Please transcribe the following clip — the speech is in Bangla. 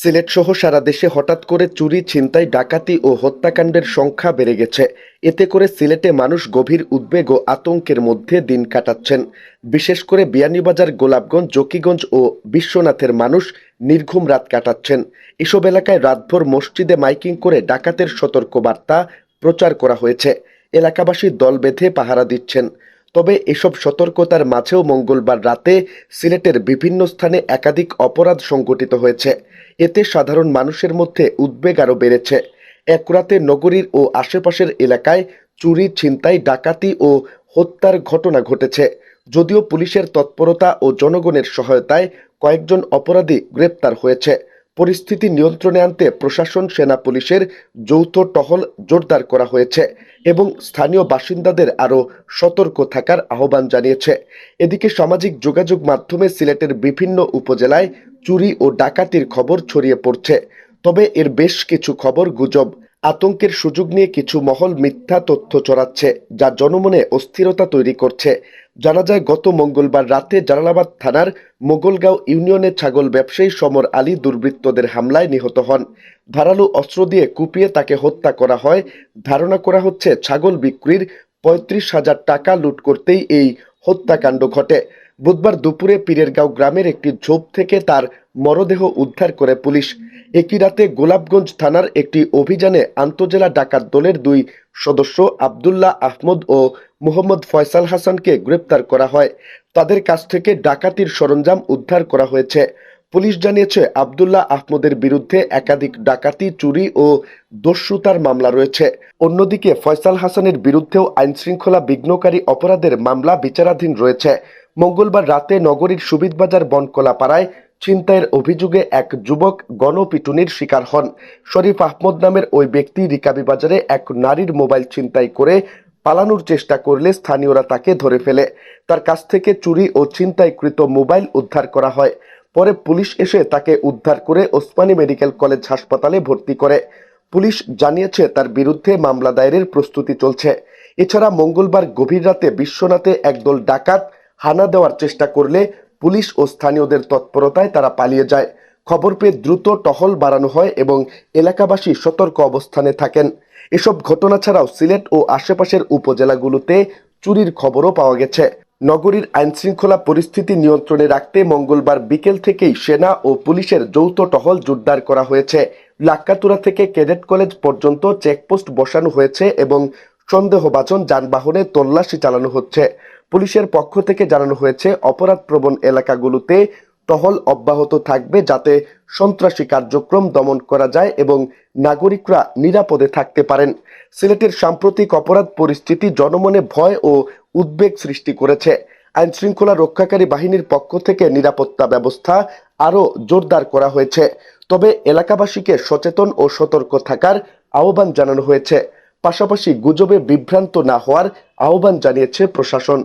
সিলেট সহ সারা দেশে হঠাৎ করে চুরি, ছিনতাই, ডাকাতি ও হত্যাকাণ্ডের সংখ্যা বেড়ে গেছে। এতে করে সিলেটে মানুষ গভীর উদ্বেগ ও আতঙ্কের মধ্যে দিন কাটাচ্ছেন। বিশেষ করে বিয়ানীবাজার, গোলাপগঞ্জ, জকিগঞ্জ ও বিশ্বনাথের মানুষ নির্ঘুম রাত কাটাচ্ছেন। এসব এলাকায় রাতভর মসজিদে মাইকিং করে ডাকাতের সতর্কবার্তা প্রচার করা হয়েছে। এলাকাবাসী দল বেঁধে পাহারা দিচ্ছেন। তবে এসব সতর্কতার মাঝেও মঙ্গলবার রাতে সিলেটের বিভিন্ন স্থানে একাধিক অপরাধ সংঘটিত হয়েছে। এতে সাধারণ মানুষের মধ্যে উদ্বেগ আরও বেড়েছে। এক রাতে নগরীর ও আশেপাশের এলাকায় চুরি, ছিনতাই, ডাকাতি ও হত্যার ঘটনা ঘটেছে। যদিও পুলিশের তৎপরতা ও জনগণের সহায়তায় কয়েকজন অপরাধী গ্রেপ্তার হয়েছে। পরিস্থিতি নিয়ন্ত্রণে আনতে প্রশাসন, সেনা, পুলিশের যৌথ টহল জোরদার করা হয়েছে। এবং স্থানীয় বাসিন্দাদের আরও সতর্ক থাকার আহ্বান জানিয়েছে। এদিকে সামাজিক যোগাযোগ মাধ্যমে সিলেটের বিভিন্ন উপজেলায় চুরি ও ডাকাতির খবর ছড়িয়ে পড়ছে। তবে এর বেশ কিছু খবর গুজব। আতঙ্কের সুযোগ নিয়ে কিছু মহল মিথ্যা তথ্য চড়াচ্ছে যা জনমনে অস্থিরতা তৈরি করছে। জানা যায়, গত মঙ্গলবার রাতে জালালাবাদ থানার মোগলগাঁও ইউনিয়নের ছাগল ব্যবসায়ী সমর আলী দুর্বৃত্তদের হামলায় নিহত হন। ধারালো অস্ত্র দিয়ে কুপিয়ে তাকে হত্যা করা হয়। ধারণা করা হচ্ছে, ছাগল বিক্রির পঁয়ত্রিশ হাজার টাকা লুট করতেই এই হত্যাকাণ্ড ঘটে। বুধবার দুপুরে পীরেরগাঁও গ্রামের একটি ঝোপ থেকে তার মরদেহ উদ্ধার করে পুলিশ। একই রাতে গোলাপগঞ্জ থানার একটি অভিযানে আন্তজেলা ডাকাত দলের দুই সদস্য আবদুল্লাহ আহমদ ও মোহাম্মদ ফয়সাল হাসানকে গ্রেপ্তার করা হয়। তাদের কাছ থেকে ডাকাতির সরঞ্জাম উদ্ধার করা হয়েছে। পুলিশ জানিয়েছে, আবদুল্লাহ আহমদের বিরুদ্ধে একাধিক ডাকাতি, চুরি ও দস্যুতার মামলা রয়েছে। অন্যদিকে ফয়সাল হাসানের বিরুদ্ধেও আইনশৃঙ্খলা বিঘ্নকারী অপরাধের মামলা বিচারাধীন রয়েছে। মঙ্গলবার রাতে নগরীর সুবিদবাজার বনকলাপাড়ায় ছিনতাইয়ের অভিযোগে এক যুবক গণপিটুনির শিকার হন। শরীফ আহমদ নামের ওই ব্যক্তি রিকাবি বাজারে এক নারীর মোবাইল ছিনতাই করে পালানোর চেষ্টা করলে স্থানীয়রা তাকে ধরে ফেলে। তার কাছ থেকে চুরি ও ছিনতাইকৃত মোবাইল উদ্ধার করা হয়। পরে পুলিশ এসে তাকে উদ্ধার করে ওসমানী মেডিকেল কলেজ হাসপাতালে ভর্তি করে। পুলিশ জানিয়েছে, তার বিরুদ্ধে মামলা দায়েরের প্রস্তুতি চলছে। এছাড়া মঙ্গলবার গভীর রাতে বিশ্বনাথে একদল ডাকাত হানা দেওয়ার চেষ্টা করলে পুলিশ ও স্থানীয়দের তৎপরতায় তারা পালিয়ে যায়। খবর পেয়ে দ্রুত টহল বাড়ানো হয় এবং এলাকাবাসী সতর্ক অবস্থানে থাকেন। এসব ঘটনা ছাড়াও সিলেট ও আশেপাশের উপজেলাগুলোতে চুরির খবরও পাওয়া গেছে। নগরীর আইনশৃঙ্খলা পরিস্থিতি নিয়ন্ত্রণে রাখতে মঙ্গলবার বিকেল থেকেই সেনা ও পুলিশের যৌথ টহল জোরদার করা হয়েছে। লাক্কাতুরা থেকে ক্যাডেট কলেজ পর্যন্ত চেকপোস্ট বসানো হয়েছে এবং সন্দেহভাজন যানবাহনে তল্লাশি চালানো হচ্ছে। পুলিশের পক্ষ থেকে জানানো হয়েছে, অপরাধপ্রবণ এলাকাগুলোতে টহল অব্যাহত থাকবে যাতে সন্ত্রাসী কার্যক্রম দমন করা যায় এবং নাগরিকরা নিরাপদে থাকতে পারেন। সিলেটের সাম্প্রতিক অপরাধ পরিস্থিতি জনমনে ভয় ও উদ্বেগ সৃষ্টি করেছে। আইন শৃঙ্খলা রক্ষাকারী বাহিনীর পক্ষ থেকে নিরাপত্তা ব্যবস্থা আরও জোরদার করা হয়েছে। তবে এলাকাবাসীকে সচেতন ও সতর্ক থাকার আহ্বান জানানো হয়েছে। পাশাপাশি গুজবে বিভ্রান্ত না হওয়ার আহ্বান জানিয়েছে প্রশাসন।